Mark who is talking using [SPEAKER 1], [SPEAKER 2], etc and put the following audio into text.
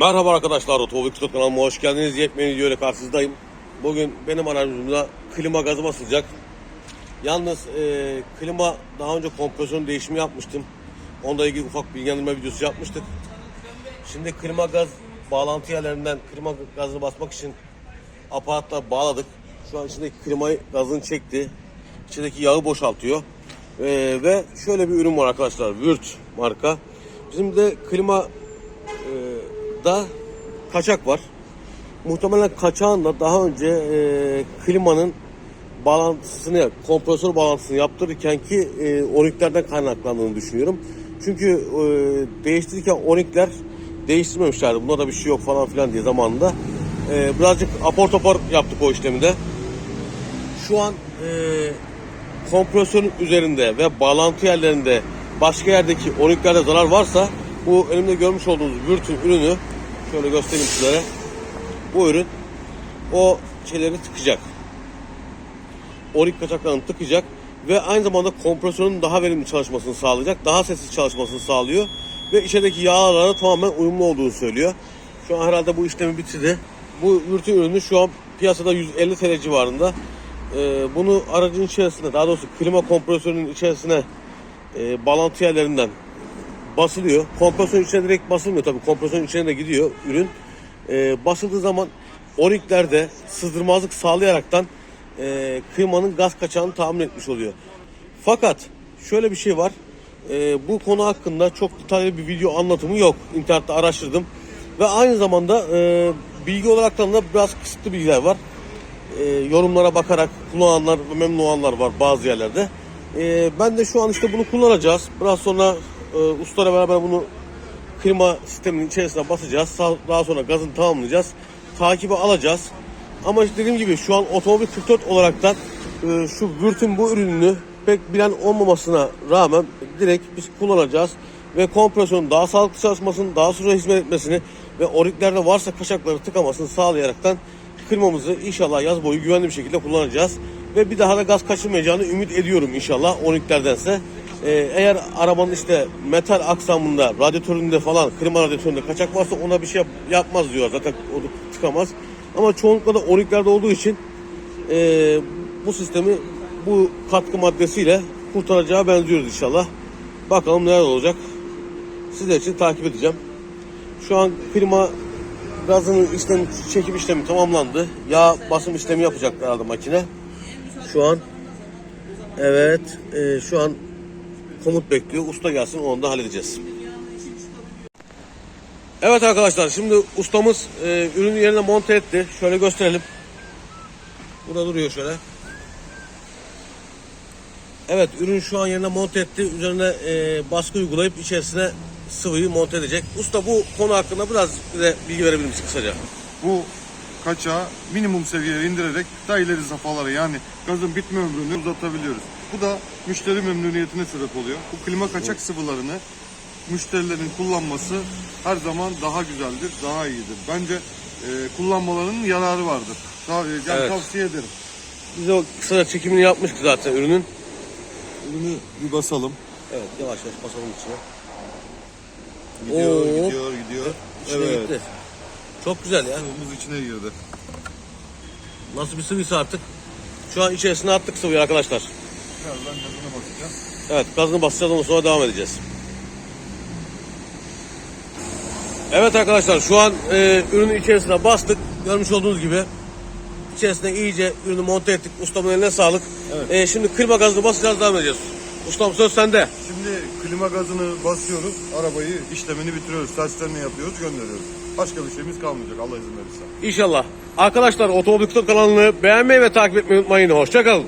[SPEAKER 1] Merhaba arkadaşlar, Otomobil kanalıma hoş geldiniz. Yepyeni video ile karşınızdayım. Bugün benim aracımda klima gazı basılacak. Yalnız e, klima daha önce kompresyon değişimi yapmıştım. Onunla ilgili ufak bilgilendirme videosu yapmıştık. Şimdi klima gaz bağlantı yerlerinden klima gazını basmak için aparatla bağladık. Şu an içindeki klimayı gazını çekti. İçindeki yağı boşaltıyor. E, ve şöyle bir ürün var arkadaşlar. Würth marka. Bizim de klima da kaçak var. Muhtemelen kaçağın da daha önce e, klimanın bağlantısını, kompresör bağlantısını yaptırırken ki e, oniklerden kaynaklandığını düşünüyorum. Çünkü e, değiştirirken onikler değiştirmemişlerdi. Bunda da bir şey yok falan filan diye zamanında. E, birazcık apor topar yaptık o işlemi de. Şu an e, kompresörün üzerinde ve bağlantı yerlerinde başka yerdeki oniklerde zarar varsa bu elimde görmüş olduğunuz Würth'ün ürünü şöyle göstereyim sizlere. Bu ürün o şeyleri tıkacak. Onik kaçaklarını tıkacak ve aynı zamanda kompresörün daha verimli çalışmasını sağlayacak. Daha sessiz çalışmasını sağlıyor ve içerideki yağlara tamamen uyumlu olduğunu söylüyor. Şu an herhalde bu işlemi bitirdi. Bu Würth'ün ürünü şu an piyasada 150 TL civarında. Ee, bunu aracın içerisinde daha doğrusu klima kompresörünün içerisine e, bağlantı yerlerinden basılıyor. Kompresörün içine direkt basılmıyor tabii. Kompresörün içine de gidiyor ürün. Ee, basıldığı zaman oniklerde sızdırmazlık sağlayaraktan e, klimanın gaz kaçağını tahmin etmiş oluyor. Fakat şöyle bir şey var. Ee, bu konu hakkında çok detaylı bir video anlatımı yok. İnternette araştırdım. Ve aynı zamanda e, bilgi olaraktan da biraz kısıtlı bilgiler var. E, yorumlara bakarak kullananlar memnun olanlar var bazı yerlerde. E, ben de şu an işte bunu kullanacağız. Biraz sonra e, ustala beraber bunu klima sisteminin içerisine basacağız. Sa- Daha sonra gazını tamamlayacağız. Takibi alacağız. Ama işte dediğim gibi şu an otomobil 44 olaraktan e, şu Würth'ün bu ürününü pek bilen olmamasına rağmen direkt biz kullanacağız. Ve kompresyonun daha sağlıklı çalışmasını, daha süre hizmet etmesini ve oriklerde varsa kaçakları tıkamasını sağlayaraktan klimamızı inşallah yaz boyu güvenli bir şekilde kullanacağız. Ve bir daha da gaz kaçırmayacağını ümit ediyorum inşallah oniklerdense. Ee, eğer arabanın işte metal aksamında, radyatöründe falan, klima radyatöründe kaçak varsa ona bir şey yap- yapmaz diyor. Zaten o tıkamaz. Ama çoğunlukla da oniklerde olduğu için ee, bu sistemi bu katkı maddesiyle kurtaracağı benziyoruz inşallah. Bakalım neler olacak. Sizler için takip edeceğim. Şu an klima gazının işlemi, çekim işlemi tamamlandı. Yağ basım işlemi yapacak herhalde makine. Şu an evet e, şu an komut bekliyor. Usta gelsin onu da halledeceğiz. Evet arkadaşlar şimdi ustamız e, ürünü yerine monte etti. Şöyle gösterelim. Burada duruyor şöyle. Evet ürün şu an yerine monte etti. Üzerine e, baskı uygulayıp içerisine sıvıyı monte edecek. Usta bu konu hakkında biraz bize bilgi verebilir misin kısaca?
[SPEAKER 2] Bu kaçağı minimum seviyeye indirerek daha ileri safhalara yani gazın bitme ömrünü uzatabiliyoruz. Bu da müşteri memnuniyetine sebep oluyor. Bu klima kaçak sıvılarını müşterilerin kullanması her zaman daha güzeldir, daha iyidir. Bence e, kullanmalarının yararı vardır. Daha, yani
[SPEAKER 1] Evet.
[SPEAKER 2] tavsiye ederim.
[SPEAKER 1] Biz o kısaca çekimini yapmıştık zaten ürünün.
[SPEAKER 2] Ürünü bir basalım.
[SPEAKER 1] Evet yavaş yavaş basalım içine.
[SPEAKER 2] Gidiyor,
[SPEAKER 1] Oo.
[SPEAKER 2] gidiyor, gidiyor.
[SPEAKER 1] İçine
[SPEAKER 2] evet.
[SPEAKER 1] gitti. Çok güzel ya.
[SPEAKER 2] Sıvımız içine girdi.
[SPEAKER 1] Nasıl bir sıvıysa artık. Şu an içerisine attık sıvıyı arkadaşlar.
[SPEAKER 2] Birazdan gazına basacağız.
[SPEAKER 1] Evet gazını basacağız ondan sonra devam edeceğiz. Evet arkadaşlar şu an e, ürünün içerisine bastık. Görmüş olduğunuz gibi. İçerisine iyice ürünü monte ettik. Ustamın eline sağlık.
[SPEAKER 2] Evet.
[SPEAKER 1] E, şimdi klima gazını basacağız devam edeceğiz. Ustam söz sende.
[SPEAKER 2] Şimdi klima gazını basıyoruz, arabayı işlemini bitiriyoruz, testlerini yapıyoruz, gönderiyoruz. Başka bir şeyimiz kalmayacak Allah izin verirse.
[SPEAKER 1] İnşallah. Arkadaşlar Otomobil Kutu kanalını beğenmeyi ve takip etmeyi unutmayın. Hoşçakalın.